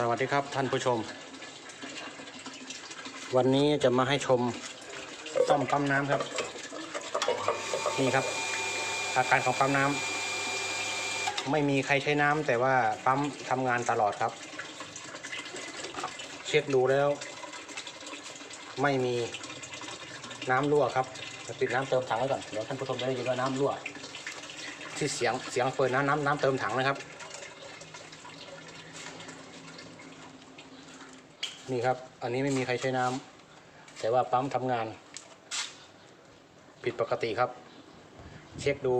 สวัสดีครับท่านผู้ชม วันนี้จะมาให้ชมซ่อมปั๊มน้ำครับ นี่ครับ อาการของปั๊มน้ำไม่มีใครใช้น้ำแต่ว่าปั๊มทำงานตลอดครับ เช็คดูแล้ว ไม่มีน้ำรั่วครับจะปิดน้ำเติมถังไว้ก่อนเดี๋ยวท่านผู้ชมจะได้ยินว่าน้ำรั่ว ที่เสียงเสียงเปิดน้ำน้ำน้ำเติมถังนะครับ นี่ครับ อันนี้ไม่มีใครใช้น้ำแต่ว่าปั๊มทำงาน ผิดปกติครับ เช็คดู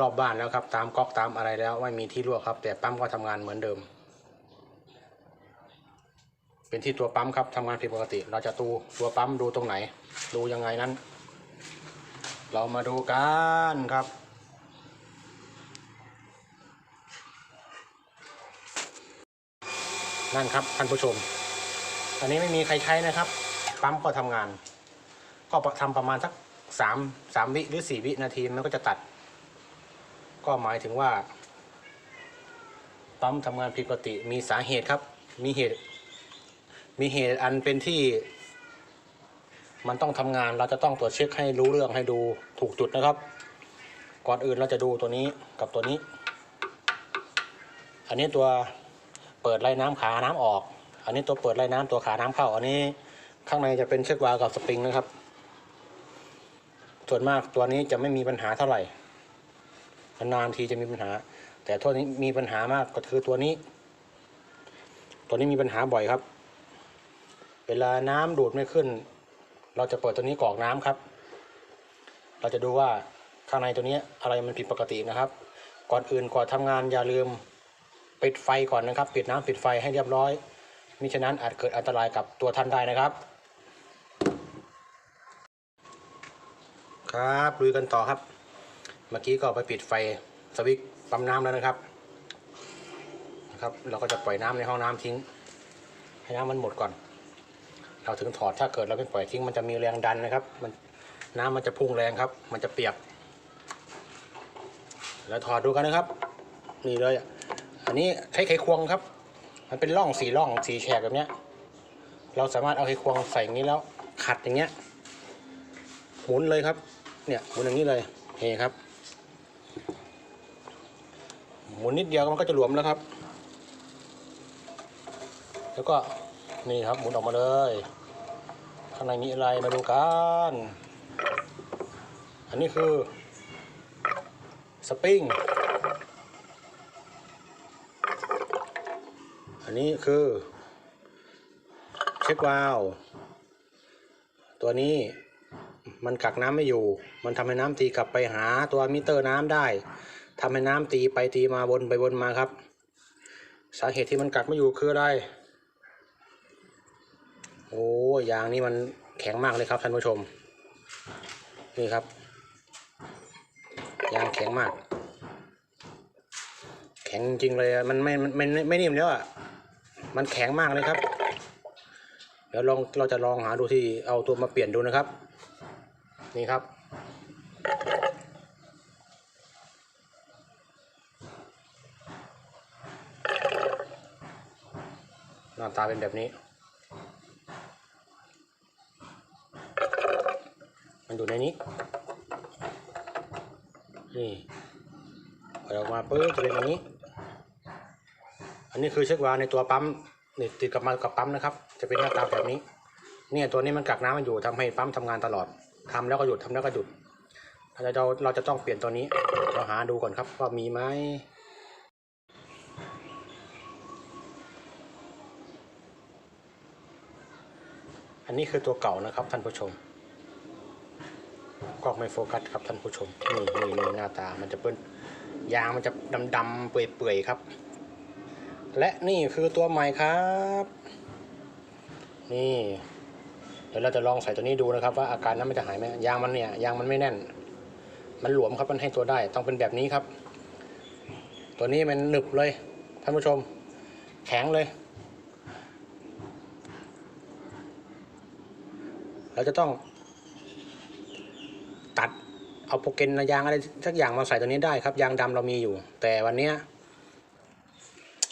รอบบ้านแล้วครับ ตามก๊อกตามอะไรแล้วไม่มีที่รั่วครับ แต่ปั๊มก็ทำงานเหมือนเดิม เป็นที่ตัวปั๊มครับทำงานผิดปกติ เราจะดูตัวปั๊มดูตรงไหน ดูยังไงนั้น เรามาดูกันครับนั่นครับท่านผู้ชม อันนี้ไม่มีใครใช้นะครับ ปั๊มก็ทำงาน ก็ทำประมาณสักสามสามวิหรือสี่วินาทีมันก็จะตัด ก็หมายถึงว่า ปั๊มทำงานผิดปกติมีสาเหตุครับ มีเหตุ มีเหตุอันเป็นที่ มันต้องทำงานเราจะต้องตรวจเช็คให้รู้เรื่องให้ดูถูกจุดนะครับ ก่อนอื่นเราจะดูตัวนี้กับตัวนี้ อันนี้ตัวเปิดไล่น้ำขาน้ำออก อันนี้ตัวเปิดไล่น้ำตัวขาน้ำเข้า อันนี้ข้างในจะเป็นเชือกวาล์วกับสปริงนะครับ ส่วนมากตัวนี้จะไม่มีปัญหาเท่าไหร่นานทีจะมีปัญหา แต่ตัวนี้มีปัญหามากก็คือตัวนี้ ตัวนี้มีปัญหาบ่อยครับ เวลาน้ำดูดไม่ขึ้น เราจะเปิดตัวนี้กรอกน้ำครับ เราจะดูว่าข้างในตัวนี้อะไรมันผิดปกตินะครับ ก่อนอื่นก่อนทำงานอย่าลืมปิดไฟก่อนนะครับ ปิดน้ำปิดไฟให้เรียบร้อย มิฉะนั้นอาจเกิดอันตรายกับตัวท่านได้นะครับ ครับลุยกันต่อครับ เมื่อกี้ก็ไปปิดไฟสวิตช์ปั๊มน้ำแล้วนะครับนะครับ เราก็จะปล่อยน้ำในห้องน้ำทิ้ง ให้น้ำมันหมดก่อน เราถึงถอดถ้าเกิดเราไม่ปล่อยทิ้งมันจะมีแรงดันนะครับ มันน้ำมันจะพุ่งแรงครับ มันจะเปียกแล้วถอดดูกันนะครับ นี่เลย อันนี้ใช้ไขควงครับ มันเป็นร่องสี่ร่องสี่แฉกแบบเนี้ย เราสามารถเอาไขควงใส่อย่างนี้แล้วขัดอย่างเงี้ย หมุนเลยครับ เนี่ยหมุนอย่างนี้เลยเฮครับ หมุนนิดเดียวมันก็จะหลวมแล้วครับ แล้วก็นี่ครับหมุนออกมาเลยข้างในมีอะไรมาดูกันอันนี้คือสปริง อันนี้คือเช็ควาล์วตัวนี้มันกักน้ำไม่อยู่ มันทำให้น้ำตีกลับไปหาตัวมิเตอร์น้ำได้ทำให้น้ำตีไปตีมาวนไปวนมาครับ สาเหตุที่มันกักไม่อยู่คืออะไร โอ้ยางนี่มันแข็งมากเลยครับท่านผู้ชม นี่ครับ ยางแข็งมาก แข็งจริงเลยมันไม่มันไม่ไม่ไม่นิ่มแล้วอะ มันแข็งมากเลยครับ เดี๋ยวลองเราจะลองหาดูที่เอาตัวมาเปลี่ยนดูนะครับ นี่ครับ หน้าตาเป็นแบบนี้ มันอยู่ในนี้ นี่เปิดออกมาปุ๊บจะเป็นอย่างนี้ อันนี้คือเชือกวาในตัวปั๊มนี่ติดกับมากับปั๊มนะครับ จะเป็นหน้าตาแบบนี้ เนี่ยตัวนี้มันกักน้ำมันอยู่ทำให้ปั๊มทำงานตลอดทำแล้วก็หยุดทำแล้วก็หยุดเราจะเราจะต้องเปลี่ยนตัวนี้เราหาดูก่อนครับว่ามีไหมอันนี้คือตัวเก่านะครับท่านผู้ชมกล้องไม่โฟกัสครับท่านผู้ชมนี่นี่นี่หน้าตามันจะเป็นยางมันจะดำๆเปื่อยๆครับ และนี่คือตัวใหม่ครับ นี่ เดี๋ยวเราจะลองใส่ตัวนี้ดูนะครับ ว่าอาการนั้นมันจะหายไหมยางมันเนี่ยยางมันไม่แน่น มันหลวมครับมันให้ตัวได้ ต้องเป็นแบบนี้ครับ ตัวนี้มันหนึบเลยท่านผู้ชม แข็งเลย เราจะต้อง ตัดเอาโปรเกนยางอะไรสักอย่างมาใส่ตัวนี้ได้ครับ ยางดำเรามีอยู่ แต่วันเนี้ย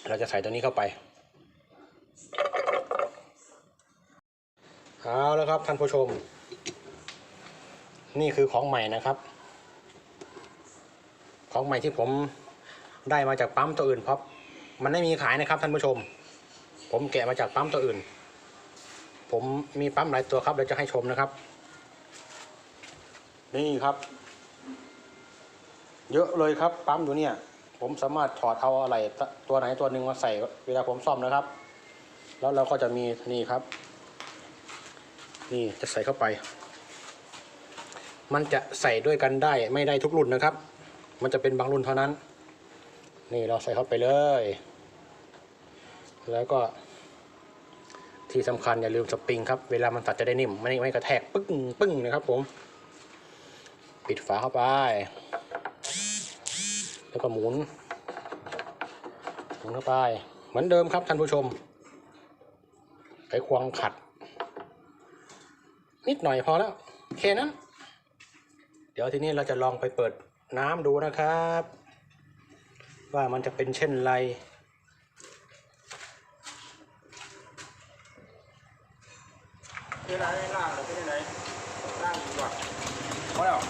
เราจะใส่ตัวนี้เข้าไปเอาแล้วครับท่านผู้ชม นี่คือของใหม่นะครับ ของใหม่ที่ผมได้มาจากปั๊มตัวอื่นเพราะมันไม่มีขายนะครับท่านผู้ชม ผมแกะมาจากปั๊มตัวอื่น ผมมีปั๊มหลายตัวครับเดี๋ยวจะให้ชมนะครับ นี่ครับ เยอะเลยครับปั๊มอยู่เนี่ย ผมสามารถถอดเอาอะไรตัวไหนตัวหนึ่งมาใส่เวลาผมซ่อมนะครับ แล้วเราก็จะมีนี่ครับ นี่จะใส่เข้าไป มันจะใส่ด้วยกันได้ไม่ได้ทุกรุ่นนะครับ มันจะเป็นบางรุ่นเท่านั้น นี่เราใส่เข้าไปเลย แล้วก็ ที่สำคัญอย่าลืมสปริงครับ เวลามันตัดจะได้นิ่มไม่ไม่กระแทกปึ้งปึ้งนะครับ ผม ปิดฝาเข้าไป แล้วก็หมุนหมุนเข้าไป เหมือนเดิมครับท่านผู้ชมไขควงขัด นิดหน่อยพอแล้วโอเคนั้น เดี๋ยวทีนี้เราจะลองไปเปิดน้ำดูนะครับ ว่ามันจะเป็นเช่นไรเวลาได้ล่างหรือเป็นยังไงล่างดีกว่าเพราะแล้ว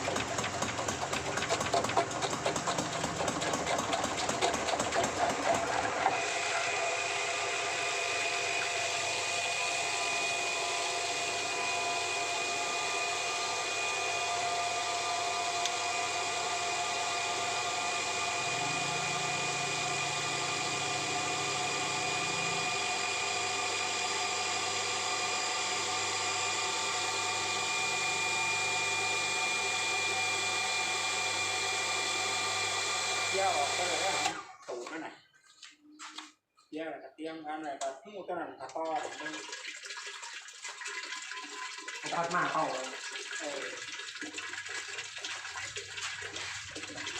ที่ยวออกก็เลยว่าตูดนั่นน่ะเที่ยวอะไรกับเตรียมงานอะไรกับทั้งหมดตอนนั้นกับพ่อผมต้องตัดมาเข้าเออ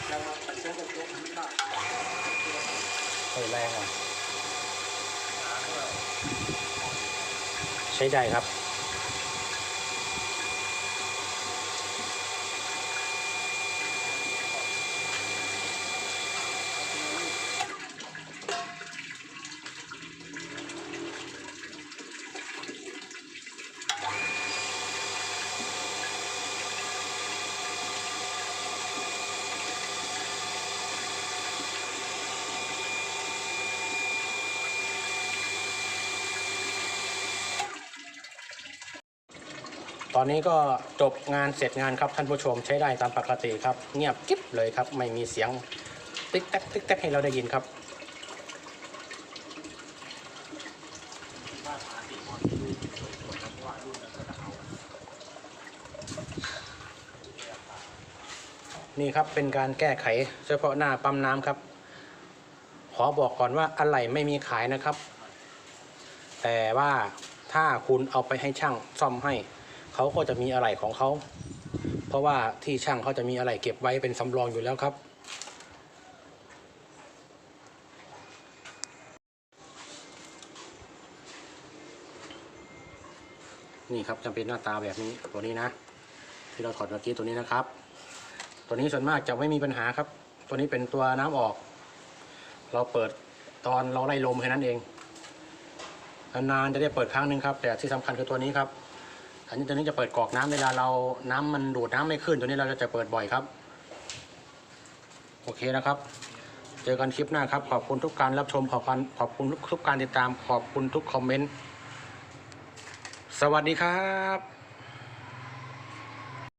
แล้วมาตัดเส้นกับตัวมันไม่ได้เปิดแรงอะใช้ได้ครับ ตอนนี้ก็จบงานเสร็จงานครับท่านผู้ชมใช้ได้ตามปกติครับ เงียบกิ๊บเลยครับ ไม่มีเสียงติ๊กแต๊กติ๊กแต๊กให้เราได้ยินครับนี่ครับเป็นการแก้ไขเฉพาะหน้าปั๊มน้ำครับ ขอบอกก่อนว่าอะไหล่ไม่มีขายนะครับ แต่ว่าถ้าคุณเอาไปให้ช่างซ่อมให้ เขาก็จะมีอะไหล่ของเขา เพราะว่าที่ช่างเขาจะมีอะไหล่เก็บไว้เป็นสำรองอยู่แล้วครับ นี่ครับจะเป็นหน้าตาแบบนี้ตัวนี้นะ ที่เราถอดเมื่อกี้ตัวนี้นะครับ ตัวนี้ส่วนมากจะไม่มีปัญหาครับ ตัวนี้เป็นตัวน้ำออก เราเปิดตอนเราไล่ลมแค่นั้นเองนานๆจะได้เปิดครั้งหนึ่งครับ แต่ที่สำคัญคือตัวนี้ครับ อันนี้ตัวนี้จะเปิดกรอกน้ำเวลาเราน้ำมันดูดน้ำไม่ขึ้น ตัวนี้เราจะเปิดบ่อยครับ โอเคนะครับ เจอกันคลิปหน้าครับ ขอบคุณทุกการรับชมขอบคุณขอบคุณทุกการติดตามขอบคุณทุกคอมเมนต์สวัสดีครับ